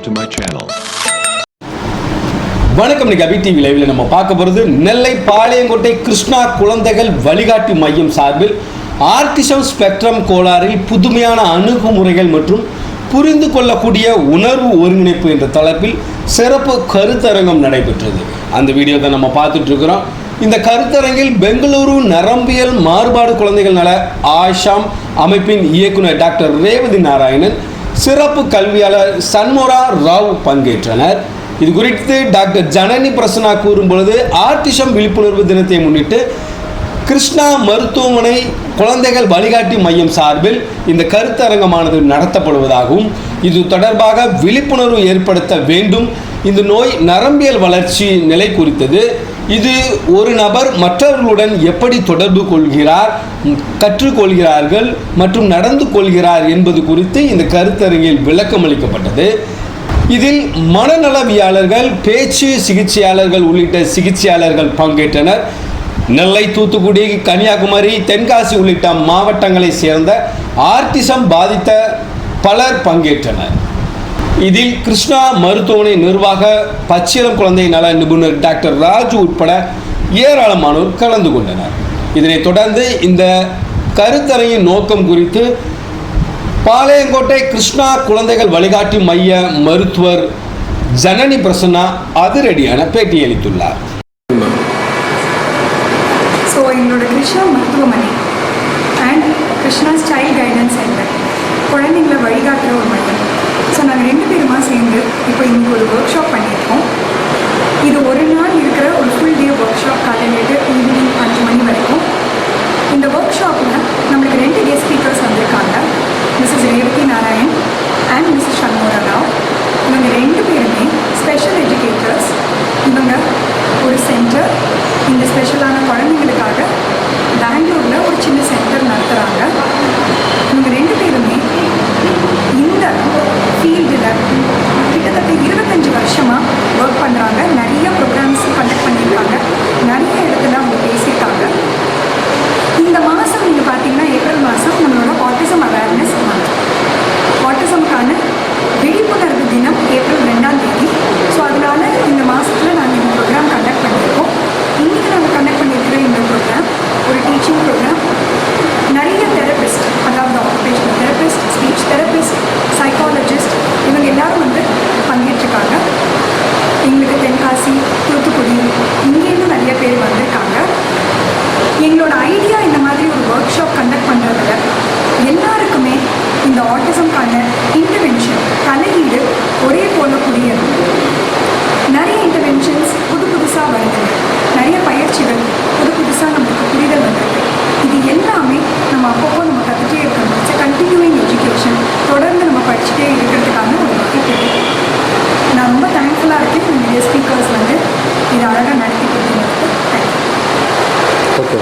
subscribe to my channel. வணக்கம். இன்னைக்கு அபி TV லைவ்ல நம்ம பார்க்க போகிறது நெல்லை பாளையங்கோட்டை கிருஷ்ணா குழந்தைகள் வழிகாட்டி மையம் சார்பில் ஆர்டிசம் ஸ்பெக்ட்ரம் கோளாறில் புதுமையான அணுகுமுறைகள் மற்றும் புரிந்து கொள்ளக்கூடிய உணர்வு ஒருங்கிணைப்பு என்ற தலைப்பில் சிறப்பு கருத்தரங்கம் நடைபெற்றது. அந்த வீடியோ தான் நம்ம பார்த்துட்டு இருக்கிறோம். இந்த கருத்தரங்கில் பெங்களூரு நரம்பியல் மாறுபாடு குழந்தைகள் நல ஆஷாம் அமைப்பின் இயக்குனர் டாக்டர் ரேவதி நாராயணன் சிறப்பு கல்வியாளர் சண்முரா ராவ் பங்கேற்றனர். இது குறித்து டாக்டர் ஜனனி பிரசனா கூறும்பொழுது ஆர்டிசம் விழிப்புணர்வு தினத்தை முன்னிட்டு கிருஷ்ணா மருத்துவமனை குழந்தைகள் வழிகாட்டி மையம் சார்பில் இந்த கருத்தரங்கமானது நடத்தப்படுவதாகவும் இது தொடர்பாக விழிப்புணர்வு ஏற்படுத்த வேண்டும். இந்த நோய் நரம்பியல் வளர்ச்சி நிலை குறித்தது. இது ஒரு நபர் மற்றவர்களுடன் எப்படி தொடர்பு கொள்கிறார் கற்றுக்கொள்கிறார்கள் மற்றும் நடந்து கொள்கிறார் என்பது குறித்து இந்த கருத்தரங்கில் விளக்கம் அளிக்கப்பட்டது. இதில் மனநலவியாளர்கள் பேச்சு சிகிச்சையாளர்கள் உள்ளிட்ட சிகிச்சையாளர்கள் பங்கேற்றனர். நெல்லை தூத்துக்குடி கன்னியாகுமரி தென்காசி உள்ளிட்ட மாவட்டங்களைச் சேர்ந்த ஆர்டிசம் பாதித்த பலர் பங்கேற்றனர். இதில் கிருஷ்ணா மருத்துவமனை நிர்வாக பச்சிளம் குழந்தை நல நிபுணர் டாக்டர் ராஜு உட்பட ஏராளமானோர் கலந்து கொண்டனர். இதனைத் தொடர்ந்து இந்த கருத்தரையின் நோக்கம் குறித்து பாளையங்கோட்டை கிருஷ்ணா குழந்தைகள் வழிகாட்டி மைய மருத்துவர் ஜனனி பிரசன்னா அதிரடியான பேட்டியளித்துள்ளார் ஸோ எங்களோட கிருஷ்ணா மருத்துவமனை and Krishna style guidance centre குழந்தைங்களை வழிகாட்டுற ஒரு மையம். நாங்கள் ரெண்டு பேருமா சேர்ந்து இப்போ இங்கே ஒரு ஒர்க் ஷாப் பண்ணியிருக்கோம். இது ஒரு நாள் இருக்கிற ஒரு ஃபுல் டே ஒர்க் ஷாப் காலையிலேட்டு ஈவினிங் அஞ்சு மணி வரைக்கும். இந்த ஒர்க் ஷாப்பில் நம்மளுக்கு ரெண்டு கெஸ்ட் ஸ்பீக்கர்ஸ் வந்திருக்காங்க. Mrs Revathi Narayan and Mrs Shanmuga Rao இவங்க ரெண்டு பேருமே ஸ்பெஷல் எஜுகேட்டர்ஸ் இவங்க ஒரு சென்டர் இந்த ஸ்பெஷல் நான்